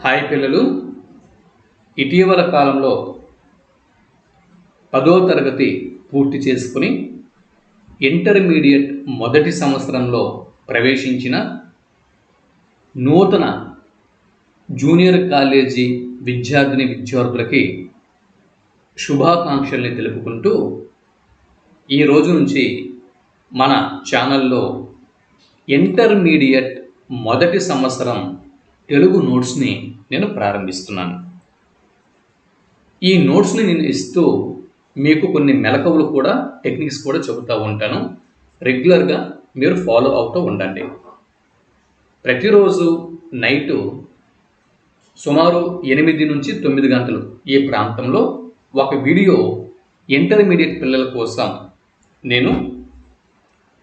Hi పిల్లలు. ఇటీవల కాలంలో పదో తరగతి పూర్తి చేసుకుని ఇంటర్మీడియట్ మొదటి సంవత్సరంలో ప్రవేశించిన నూతన జూనియర్ కాలేజీ విద్యార్థిని విద్యార్థులకి శుభాకాంక్షల్ని తెలుపుకుంటూ ఈ రోజు నుంచి మన ఛానల్లో ఇంటర్మీడియట్ మొదటి సంవత్సరం తెలుగు నోట్స్ని నేను ప్రారంభిస్తున్నాను. ఈ నోట్స్ని నేను ఇస్తూ మీకు కొన్ని మెలకువలు కూడా టెక్నిక్స్ కూడా చెబుతూ ఉంటాను. రెగ్యులర్గా మీరు ఫాలో అవుతూ ఉండండి. ప్రతిరోజు నైటు సుమారు ఎనిమిది నుంచి తొమ్మిది గంటలు ఈ ప్రాంతంలో ఒక వీడియో ఇంటర్మీడియట్ పిల్లల కోసం నేను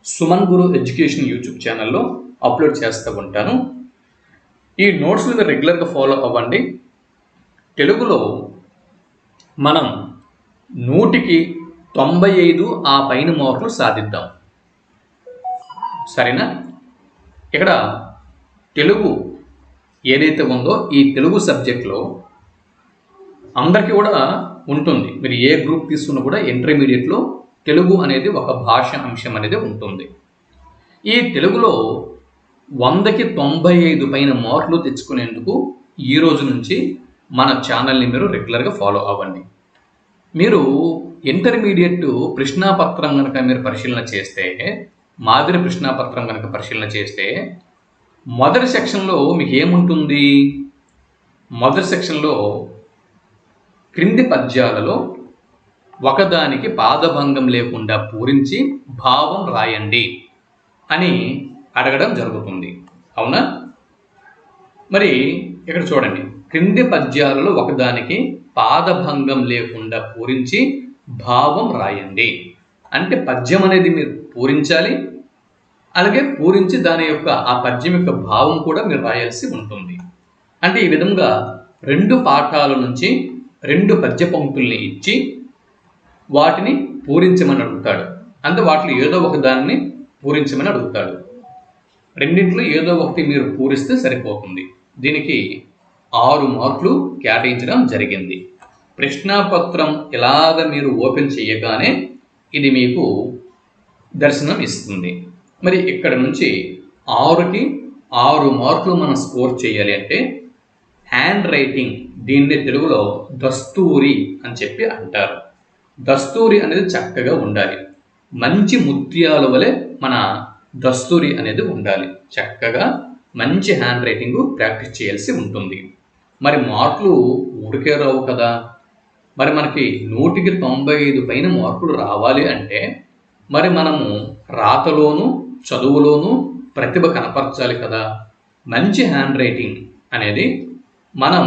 సుమన్ గురు ఎడ్యుకేషన్ యూట్యూబ్ ఛానల్లో అప్లోడ్ చేస్తూ ఉంటాను. ఈ నోట్స్ని మీరు రెగ్యులర్గా ఫాలో అవ్వండి. తెలుగులో మనం నూటికి తొంభై ఐదు ఆ పైన మార్కులు సాధిద్దాం. సరేనా? ఇక్కడ తెలుగు ఏదైతే ఉందో ఈ తెలుగు సబ్జెక్ట్లో అందరికీ కూడా ఉంటుంది. మీరు ఏ గ్రూప్ తీసుకున్నా కూడా ఇంటర్మీడియట్లో తెలుగు అనేది ఒక భాష అంశం అనేది ఉంటుంది. ఈ తెలుగులో వందకి తొంభై ఐదు పైన మార్కులు తెచ్చుకునేందుకు ఈ రోజు నుంచి మన ఛానల్ని మీరు రెగ్యులర్గా ఫాలో అవ్వండి. మీరు ఇంటర్మీడియట్ ప్రశ్నాపత్రం కనుక మీరు పరిశీలన చేస్తే మాదిరి ప్రశ్నాపత్రం కనుక పరిశీలన చేస్తే మొదటి సెక్షన్లో మీకు ఏముంటుంది? మొదటి సెక్షన్లో క్రింది పద్యాలలో ఒకదానికి పాదభంగం లేకుండా పూరించి భావం రాయండి అని అడగడం జరుగుతుంది. అవునా? మరి ఇక్కడ చూడండి. క్రింది పద్యాలలో ఒకదానికి పాదభంగం లేకుండా పూరించి భావం రాయండి. అంటే పద్యం అనేది మీరు పూరించాలి. అలాగే పూరించి దాని యొక్క ఆ పద్యం యొక్క భావం కూడా మీరు రాయాల్సి ఉంటుంది. అంటే ఈ విధంగా రెండు పాఠాల నుంచి రెండు పద్య పంక్తుల్ని ఇచ్చి వాటిని పూరించమని అడుగుతాడు. అంటే వాటిలో ఏదో ఒక దాన్ని పూరించమని అడుగుతాడు. రెండింటిలో ఏదో ఒకటి మీరు పూరిస్తే సరిపోతుంది. దీనికి ఆరు మార్కులు కేటాయించడం జరిగింది. ప్రశ్నాపత్రం ఎలాగ మీరు ఓపెన్ చేయగానే ఇది మీకు దర్శనం ఇస్తుంది. మరి ఇక్కడ నుంచి ఆరుకి ఆరు మార్కులు మనం స్కోర్ చేయాలి అంటే హ్యాండ్ రైటింగ్ దీన్ని తెలుగులో దస్తూరి అని చెప్పి అంటారు. దస్తూరి అనేది చక్కగా ఉండాలి. మంచి ముత్యాల వలె మన దస్తూరి అనేది ఉండాలి. చక్కగా మంచి హ్యాండ్ రైటింగ్ ప్రాక్టీస్ చేయాల్సి ఉంటుంది. మరి మార్కులు ఊరికే రావు కదా. మరి మనకి నూటికి తొంభై ఐదు పైన మార్కులు రావాలి అంటే మరి మనము రాతలోను చదువులోను ప్రతిభ కనపరచాలి కదా. మంచి హ్యాండ్ రైటింగ్ అనేది మనం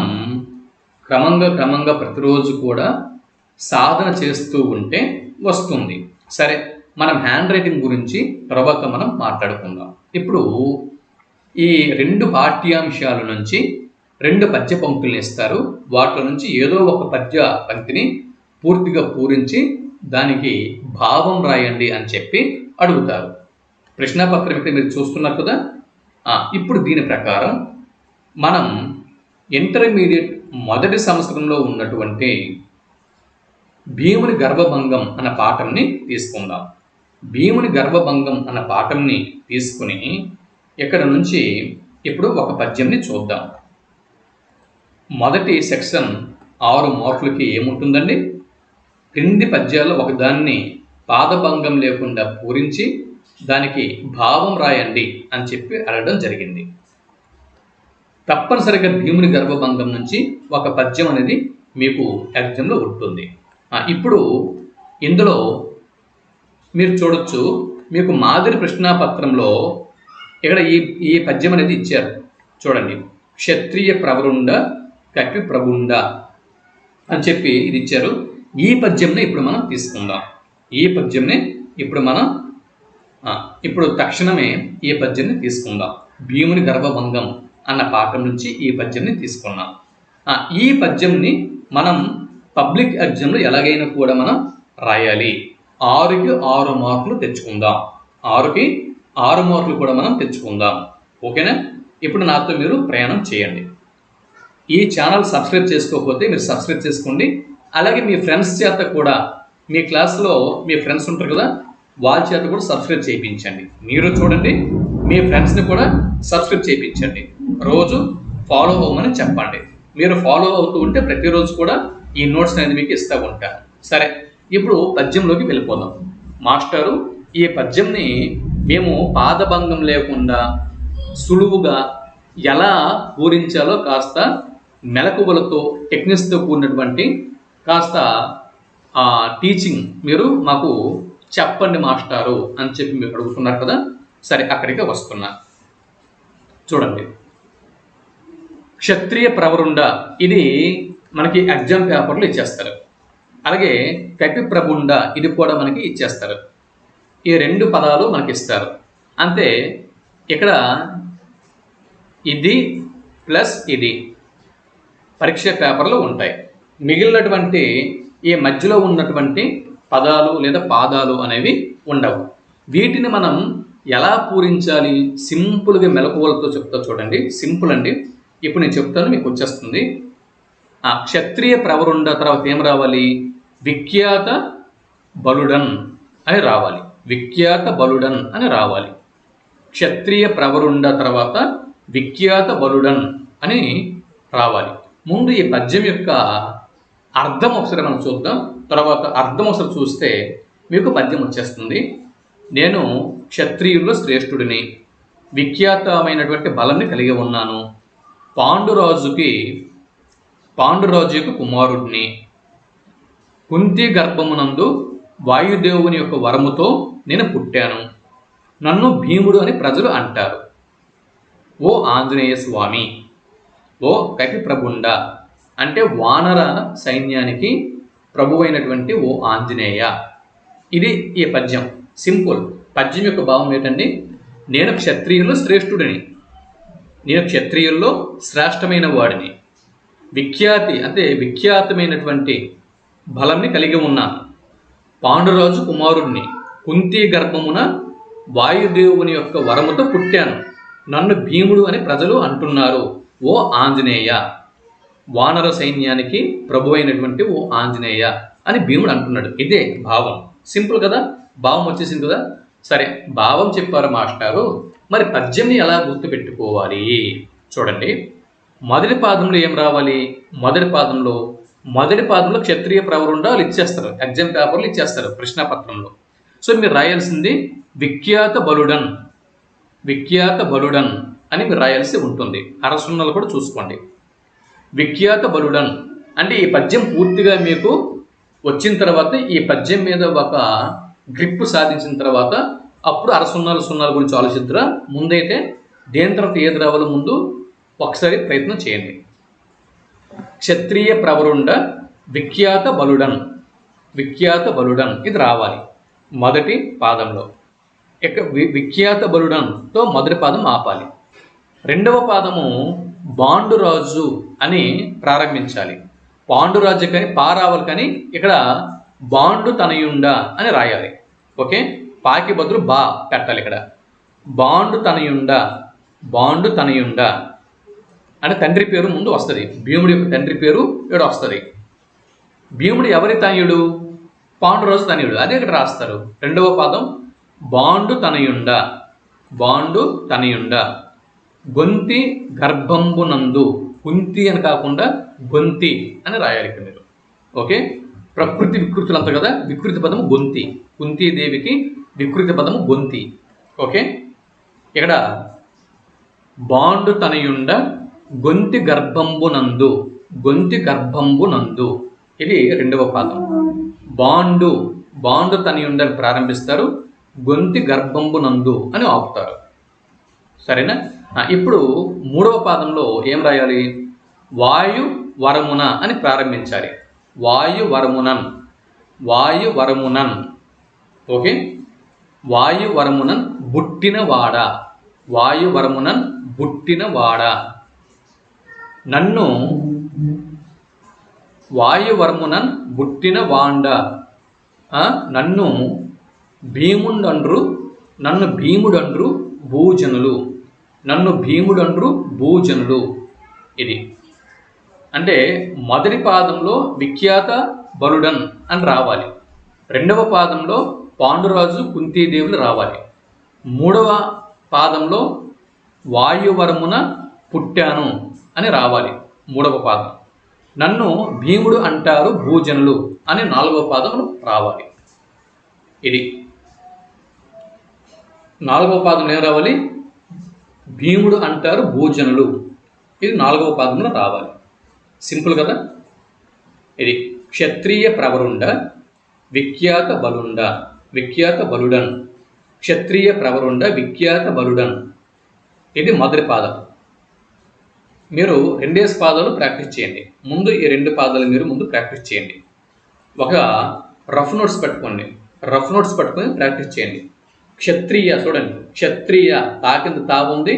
క్రమంగా క్రమంగా ప్రతిరోజు కూడా సాధన చేస్తూ ఉంటే వస్తుంది. సరే మనం హ్యాండ్ రైటింగ్ గురించి తర్వాత మనం మాట్లాడుకుందాం. ఇప్పుడు ఈ రెండు పాఠ్యాంశాల నుంచి రెండు పద్య పంక్తులను ఇస్తారు. వాటిలో నుంచి ఏదో ఒక పద్య పంక్తిని పూర్తిగా పూరించి దానికి భావం రాయండి అని చెప్పి అడుగుతారు. ప్రశ్నాపత్రం ఇక్కడ మీరు చూస్తున్నారు కదా? ఇప్పుడు దీని ప్రకారం మనం ఇంటర్మీడియట్ మొదటి సంవత్సరంలో ఉన్నటువంటి భీముని గర్భభంగం అన్న పాఠంని తీసుకుందాం. భీముని గర్భభంగం అన్న పాఠంని తీసుకుని ఇక్కడ నుంచి ఇప్పుడు ఒక పద్యంని చూద్దాం. మొదటి సెక్షన్ ఆరు మార్కులకి ఏముంటుందండి? క్రింది పద్యాల్లో ఒకదాన్ని పాదభంగం లేకుండా పూరించి దానికి భావం రాయండి అని చెప్పి అడగడం జరిగింది. తప్పనిసరిగా భీముని గర్భభంగం నుంచి ఒక పద్యం అనేది మీకు ఎగ్జామ్లో ఉంటుంది. ఇప్పుడు ఇందులో మీరు చూడొచ్చు మీకు మాదిరి ప్రశ్నాపత్రంలో ఇక్కడ ఈ ఈ పద్యం అనేది ఇచ్చారు. చూడండి. క్షత్రియ ప్రవరుండ కపి ప్రభుండ అని చెప్పి ఇది ఇచ్చారు. ఈ పద్యంని ఇప్పుడు మనం తీసుకుందాం. ఈ పద్యంని ఇప్పుడు మనం ఇప్పుడు తక్షణమే ఈ పద్యంని తీసుకుందాం. భీముని గర్భభంగం అన్న పాఠం నుంచి ఈ పద్యంని తీసుకున్నాం. ఈ పద్యంని మనం పబ్లిక్ ఎగ్జామ్లో ఎలాగైనా కూడా మనం రాయాలి. ఆరుకి ఆరు మార్కులు తెచ్చుకుందాం. ఆరుకి ఆరు మార్కులు కూడా మనం తెచ్చుకుందాం. ఓకేనా? ఇప్పుడు నాతో మీరు ప్రయాణం చేయండి. ఈ ఛానల్ సబ్స్క్రైబ్ చేసుకోకపోతే మీరు సబ్స్క్రైబ్ చేసుకోండి. అలాగే మీ ఫ్రెండ్స్ చేత కూడా మీ క్లాస్లో మీ ఫ్రెండ్స్ ఉంటారు కదా వాళ్ళ చేత కూడా సబ్స్క్రైబ్ చేయించండి. మీరు చూడండి మీ ఫ్రెండ్స్ని కూడా సబ్స్క్రైబ్ చేయించండి. రోజు ఫాలో అవ్వమని చెప్పండి. మీరు ఫాలో అవుతూ ఉంటే ప్రతిరోజు కూడా ఈ నోట్స్ అనేది మీకు ఇస్తూ ఉంటాను సరే. ఇప్పుడు పద్యంలోకి వెళ్ళిపోదాం. మాస్టారు ఈ పద్యంని మేము పాదభంగం లేకుండా సులువుగా ఎలా పూరించాలో కాస్త మెలకువలతో టెక్నిక్స్తో కూడినటువంటి కాస్త టీచింగ్ మీరు మాకు చెప్పండి మాస్టారు అని చెప్పి మీరు అడుగుతున్నారు కదా? సరే అక్కడికి వస్తున్నా. చూడండి. క్షత్రియ ప్రవరుండ ఇది మనకి ఎగ్జామ్ పేపర్లో ఇచ్చేస్తారు. అలాగే కపి ప్రబుండ ఇది కూడా మనకి ఇచ్చేస్తారు. ఈ రెండు పదాలు మనకి ఇస్తారు అంతే ఇక్కడ ఇది ప్లస్ ఇది పరీక్ష పేపర్లో ఉంటాయి. మిగిలినటువంటి ఈ మధ్యలో ఉన్నటువంటి పదాలు లేదా పాదాలు అనేవి ఉండవు. వీటిని మనం ఎలా పూరించాలి? సింపుల్గా మెలకువలతో చెప్తా చూడండి. సింపుల్ అండి. ఇప్పుడు నేను చెప్తాను మీకు వచ్చేస్తుంది. ఆ క్షత్రియ ప్రవరుండ తర్వాత ఏం రావాలి? విఖ్యాత బలుడన్ అని రావాలి. విఖ్యాత బలుడన్ అని రావాలి. క్షత్రియ ప్రవరుండ తర్వాత విఖ్యాత బలుడన్ అని రావాలి. ముందు ఈ పద్యం యొక్క అర్థం ఒకసారి మనం చూద్దాం. తర్వాత అర్థం ఒకసారి చూస్తే మీకు పద్యం వచ్చేస్తుంది. నేను క్షత్రియుల్లో శ్రేష్ఠుడిని విఖ్యాతమైనటువంటి బలాన్ని కలిగి ఉన్నాను. పాండురాజుకి పాండురాజు యొక్క కుమారుడిని కుంతి గర్భమునందు వాయుదేవుని యొక్క వరముతో నేను పుట్టాను. నన్ను భీముడు అని ప్రజలు అంటారు. ఓ ఆంజనేయ స్వామి ఓ కపిప్రగుండ అంటే వానర సైన్యానికి ప్రభువైనటువంటి ఓ ఆంజనేయ. ఇది ఈ పద్యం. సింపుల్. పద్యం యొక్క భావం ఏంటండి? నేను క్షత్రియుల్లో శ్రేష్ఠుడిని. నేను క్షత్రియుల్లో శ్రేష్టమైన వాడిని. విఖ్యాతి అంటే విఖ్యాతమైనటువంటి బలంని కలిగి ఉన్న. పాండురాజు కుమారుణ్ణి కుంతి గర్భమున వాయుదేవుని యొక్క వరముతో పుట్టాను నన్ను భీముడు అని ప్రజలు అంటున్నారు ఓ ఆంజనేయ! వానర సైన్యానికి ప్రభు అయినటువంటి ఓ ఆంజనేయ అని భీముడు అంటున్నాడు. ఇదే భావం. సింపుల్ కదా? భావం వచ్చేసింది కదా? సరే భావం చెప్పారు మాస్టారు. మరి పద్యంని ఎలా గుర్తుపెట్టుకోవాలి? చూడండి. మొదటి పాదంలో ఏం రావాలి? మొదటి పాదంలో మొదటి పాదంలో క్షత్రియ ప్రవరుండ వాళ్ళు ఇచ్చేస్తారు ఎగ్జామ్ పేపర్లు ఇచ్చేస్తారు ప్రశ్నాపత్రంలో సో మీరు రాయాల్సింది విఖ్యాత బలుడన్ విఖ్యాత బలుడన్ అని మీరు రాయాల్సి ఉంటుంది. అరసున్నలు కూడా చూసుకోండి. విఖ్యాత బలుడన్ అంటే ఈ పద్యం పూర్తిగా మీకు వచ్చిన తర్వాత ఈ పద్యం మీద ఒక గ్రిప్ సాధించిన తర్వాత అప్పుడు అరసున్నాలు సున్నాల గురించి ఆలోచిద్దురా. ముందైతే దేని తర్వాత ఏది రావాలో ముందు ఒకసారి ప్రయత్నం చేయండి. క్షత్రియ ప్రవరుండ విఖ్యాత బలుడన్ విఖ్యాత బలుడన్ ఇది రావాలి మొదటి పాదంలో. ఇక వి- విఖ్యాత బలుడన్తో మొదటి పాదం ఆపాలి. రెండవ పాదము బాండురాజు అని ప్రారంభించాలి. పాండురాజు కానీ పారావల్ కానీ ఇక్కడ బాండు తనయుండ అని రాయాలి. ఓకే? పాకి బదులు బా పెట్టాలి ఇక్కడ. బాండు తనయుండ బాండు తనయుండ అని తండ్రి పేరు ముందు వస్తుంది. భీముడి యొక్క తండ్రి పేరు ఇక్కడ వస్తుంది. భీముడు ఎవరి తనయుడు? పాండురాజు తనయుడు. అదే ఇక్కడ రాస్తారు. రెండవ పదం బాండు తనయుండ బాండు తనయుండ గొంతి గర్భంబునందు. కుంతి అని కాకుండా గొంతి అని రాయాలి ఇక్కడ మీరు. ఓకే? ప్రకృతి వికృతులు అంత కదా వికృతి పదము గొంతి. కుంతీదేవికి వికృతి పదము గొంతి. ఓకే? ఇక్కడ బాండు తనయుండ గొంతి గర్భంబునందు గొంతి గర్భంబునందు ఇది రెండవ పాదం. బాండు బాండు తనియుండని ప్రారంభిస్తారు గొంతి గర్భంబునందు అని ఆపుతారు. సరేనా? ఇప్పుడు మూడవ పాదంలో ఏం రాయాలి? వాయు వరమున అని ప్రారంభించాలి. వాయు వరమునన్ వాయు వరమునన్. ఓకే? వాయు వరమునన్ బుట్టిన వాడ వాయు వరమునన్ బుట్టిన వాడ. నన్ను వాయువర్మునన్ బుట్టిన వాండ. నన్ను భీముండండ్రు నన్ను భీముడండ్రు భూజనులు. నన్ను భీముడండ్రు భూజనులు. ఇది. అంటే మొదటి పాదంలో విఖ్యాత బలుడన్ అని రావాలి. రెండవ పాదంలో పాండురాజు కుంతీదేవులు రావాలి. మూడవ పాదంలో వాయువర్మున పుట్టాను. అని రావాలి. మూడవ పాదం. నన్ను భీముడు అంటారు భూజనులు అని నాలుగవ పాదములు రావాలి. ఇది. నాలుగవ పాదం ఏం రావాలి? భీముడు అంటారు భూజనులు. ఇది నాలుగవ పాదంలో రావాలి. సింపుల్ కదా? ఇది. క్షత్రియ ప్రవరుండ విఖ్యాత బలుండ విఖ్యాత బలుడన్. క్షత్రియ ప్రవరుండ విఖ్యాత బలుడన్. ఇది మొదటి పాదం. మీరు రెండేసి పాదాలు ప్రాక్టీస్ చేయండి. ముందు ఈ రెండు పాదాలు మీరు ముందు ప్రాక్టీస్ చేయండి. ఒక రఫ్ నోట్స్ పెట్టుకోండి. రఫ్ నోట్స్ పెట్టుకొని ప్రాక్టీస్ చేయండి. క్షత్రియ చూడండి. క్షత్రియ తా కింద తా ఉంది.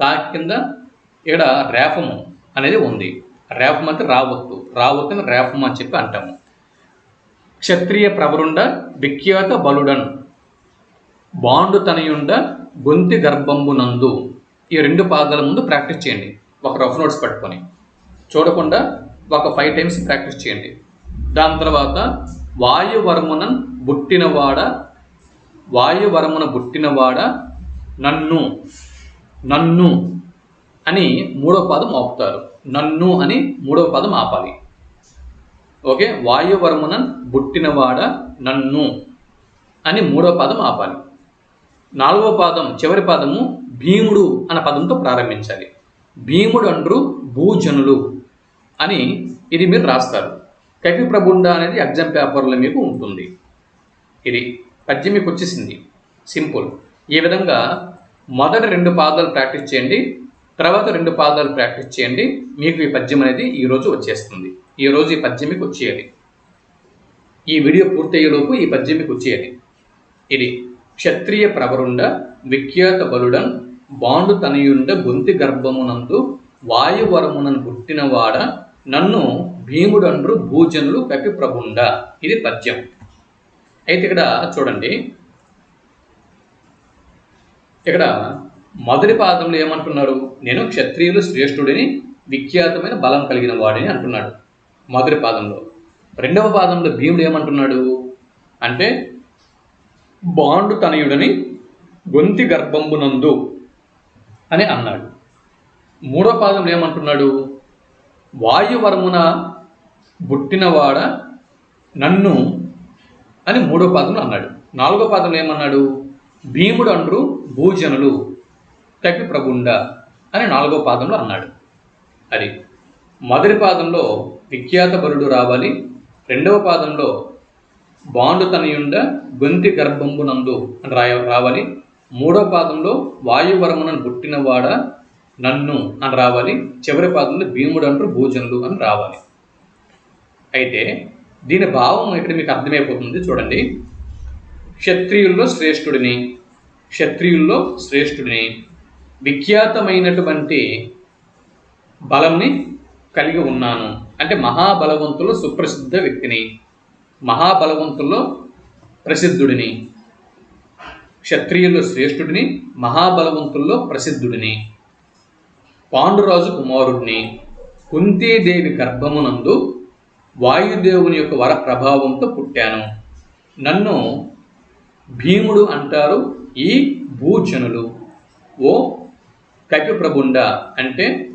తా కింద ఇక్కడ రేఫము అనేది ఉంది. రేఫం అంటే రావత్తు. రావత్తు రేఫం అని చెప్పి అంటాము. క్షత్రియ ప్రవరుండ విఖ్యాత బలుడన్. బాండు తనయుండ గొంతి గర్భంబునందు ఈ రెండు పాదాల ముందు ప్రాక్టీస్ చేయండి. ఒక రఫ్ నోట్స్ పట్టుకొని. చూడకుండా ఒక ఫైవ్ టైమ్స్ ప్రాక్టీస్ చేయండి. దాని తర్వాత వాయువర్మన బుట్టినవాడ వాయువర్మన బుట్టినవాడ నన్ను నన్ను అని మూడో పదం ఆపుతారు. నన్ను అని మూడవ పదం ఆపాలి. ఓకే? వాయువర్మనన్ బుట్టినవాడ నన్ను అని మూడో పదం ఆపాలి. నాలుగవ పాదం చివరి పాదము భీముడు అన్న పదంతో ప్రారంభించాలి. భీముడు అండ్రు భూజనులు అని ఇది మీరు రాస్తారు. కవి ప్రబుండ అనేది ఎగ్జామ్ పేపర్లో మీకు ఉంటుంది. ఇది పద్యం మీకు వచ్చేసింది. సింపుల్. ఈ విధంగా మొదటి రెండు పాదాలు ప్రాక్టీస్ చేయండి. తర్వాత రెండు పాదాలు ప్రాక్టీస్ చేయండి. మీకు ఈ పద్యం అనేది ఈరోజు వచ్చేస్తుంది. ఈరోజు ఈ పద్యం మీకు వచ్చేయాలి. ఈ వీడియో పూర్తయ్యేలోపు ఈ పద్యం మీకు వచ్చేయాలి. ఇది క్షత్రియ ప్రవరుండ విఖ్యాత బలుడన్ బాండు తనయుండ గొంతి గర్భమునందు వాయువరమునను పుట్టినవాడ నన్ను భీముడండ్రు భూజనులు కపి ప్రభుండ. ఇది పద్యం. అయితే ఇక్కడ చూడండి. ఇక్కడ మొదటి పాదంలో ఏమంటున్నారు? నేను క్షత్రియులు శ్రేష్ఠుడిని విఖ్యాతమైన బలం కలిగిన వాడిని అంటున్నాడు మొదటి పాదంలో. రెండవ పాదంలో భీముడు ఏమంటున్నాడు? అంటే బాండు తనయుడని గొంతి గర్భంబునందు అని అన్నాడు. మూడో పాదంలో ఏమంటున్నాడు? వాయువర్మున బుట్టినవాడ నన్ను అని మూడో పాదంలో అన్నాడు. నాలుగో పాదంలో ఏమన్నాడు? భీముడు అండ్రు భూజనులు కపి ప్రభుండ అని నాలుగో పాదంలో అన్నాడు. అది మొదటి పాదంలో విఖ్యాత రావాలి. రెండవ పాదంలో బాండు తనయుండ గొంతి గర్భంబునందు అని రాయ రావాలి. మూడో పాదంలో వాయువర్మనను పుట్టినవాడ నన్ను అని రావాలి. చివరి పాదంలో భీముడు అంటూ భూజనులు అని రావాలి. అయితే దీని భావం ఇక్కడ మీకు అర్థమైపోతుంది చూడండి. క్షత్రియుల్లో శ్రేష్ఠుడిని క్షత్రియుల్లో శ్రేష్ఠుడిని విఖ్యాతమైనటువంటి బలంని కలిగి ఉన్నాను. అంటే మహాబలవంతుల్లో సుప్రసిద్ధ వ్యక్తిని మహాబలవంతుల్లో ప్రసిద్ధుడిని. క్షత్రియుల్లో శ్రేష్ఠుడిని మహాబలవంతుల్లో ప్రసిద్ధుడిని. పాండురాజు కుమారుడిని. కుంతీదేవి గర్భమునందు వాయుదేవుని యొక్క వర ప్రభావంతో పుట్టాను. నన్ను భీముడు అంటారు ఈ భూజనులు. ఓ కపిప్రభుండ అంటే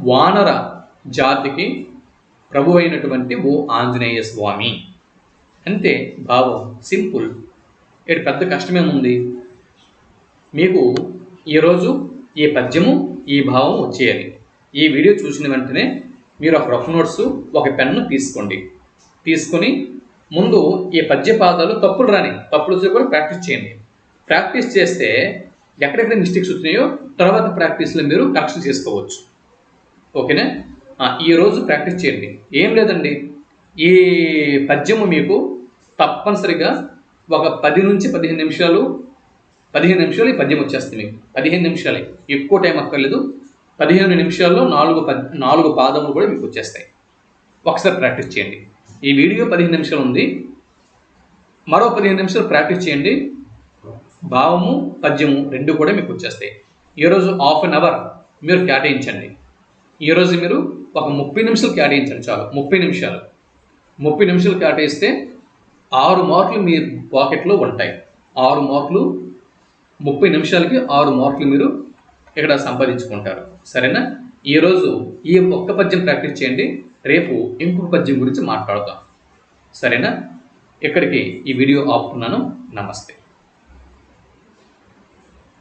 వానర జాతికి ప్రభు అయినటువంటి ఓ ఆంజనేయ స్వామి. అంతే భావం సింపుల్. ఇక్కడ పెద్ద కష్టమేముంది? మీకు ఈరోజు ఈ పద్యము ఈ భావం వచ్చేయాలి. ఈ వీడియో చూసిన వెంటనే మీరు ఒక రఫ్ నోట్స్ ఒక పెన్ను తీసుకోండి. తీసుకొని ముందు ఈ పద్య పాదాలు తప్పులు రాని తప్పులు కూడా ప్రాక్టీస్ చేయండి. ప్రాక్టీస్ చేస్తే ఎక్కడెక్కడ మిస్టేక్స్ వచ్చినాయో తర్వాత ప్రాక్టీస్లో మీరు కరెక్షన్ చేసుకోవచ్చు. ఓకేనా? ఈరోజు ఈ రోజు ప్రాక్టీస్ చేయండి. ఏం లేదండి. ఈ పద్యము మీకు తప్పనిసరిగా ఒక పది నుంచి పదిహేను నిమిషాలు పదిహేను నిమిషాలు ఈ పద్యం వచ్చేస్తుంది మీకు. పదిహేను నిమిషాలే. ఎక్కువ టైం అక్కర్లేదు. పదిహేను నిమిషాల్లో నాలుగు పద్ నాలుగు పాదములు కూడా మీకు వచ్చేస్తాయి. ఒకసారి ప్రాక్టీస్ చేయండి. ఈ వీడియో పదిహేను నిమిషాలు ఉంది. మరో పదిహేను నిమిషాలు ప్రాక్టీస్ చేయండి. భావము పద్యము రెండు కూడా మీకు వచ్చేస్తాయి. ఈరోజు హాఫ్ అన్ అవర్ మీరు కేటాయించండి. ఈరోజు మీరు ఒక ముప్పై నిమిషాలు కేటాయించండి చాలు. ముప్పై నిమిషాలు. ముప్పై నిమిషాలు కేటాయిస్తే ఆరు మార్కులు మీ పాకెట్లో ఉంటాయి. ఆరు మార్కులు ముప్పై నిమిషాలకి ఆరు మార్కులు మీరు ఇక్కడ సంపాదించుకుంటారు. సరేనా? ఈరోజు ఈ ఒక్క పద్యం ప్రాక్టీస్ చేయండి. రేపు ఇంకొక పద్యం గురించి మాట్లాడుతాం. సరేనా? ఇక్కడికి ఈ వీడియో ఆపుతున్నాను. నమస్తే.